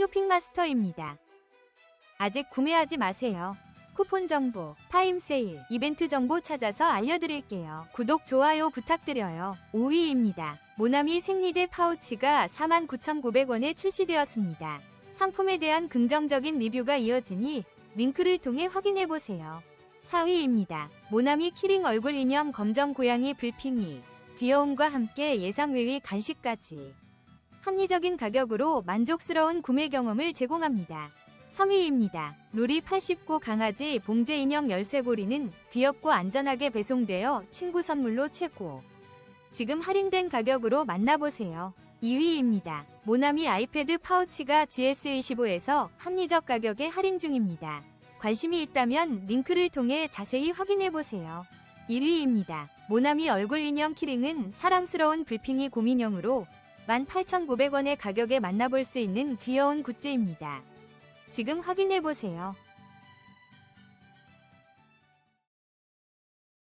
쇼핑마스터입니다. 아직 구매하지 마세요. 쿠폰 정보, 타임 세일, 이벤트 정보 찾아서 알려드릴게요. 구독, 좋아요 부탁드려요. 5위입니다. 모나미 생리대 파우치가 49,900원에 출시되었습니다. 상품에 대한 긍정적인 리뷰가 이어지니 링크를 통해 확인해보세요. 4위입니다. 모나미 키링 얼굴 인형 검정 고양이 불핑이 귀여움과 함께 예상 외의 간식까지 합리적인 가격으로 만족스러운 구매 경험을 제공합니다. 3위입니다. 루리 89 강아지 봉제 인형 열쇠고리는 귀엽고 안전하게 배송되어 친구 선물로 최고. 지금 할인된 가격으로 만나보세요. 2위입니다. 모나미 아이패드 파우치가 GS25에서 합리적 가격에 할인 중입니다. 관심이 있다면 링크를 통해 자세히 확인해보세요. 1위입니다. 모나미 얼굴 인형 키링은 사랑스러운 불핑이 곰인형으로 18,900원의 가격에 만나볼 수 있는 귀여운 굿즈입니다. 지금 확인해보세요.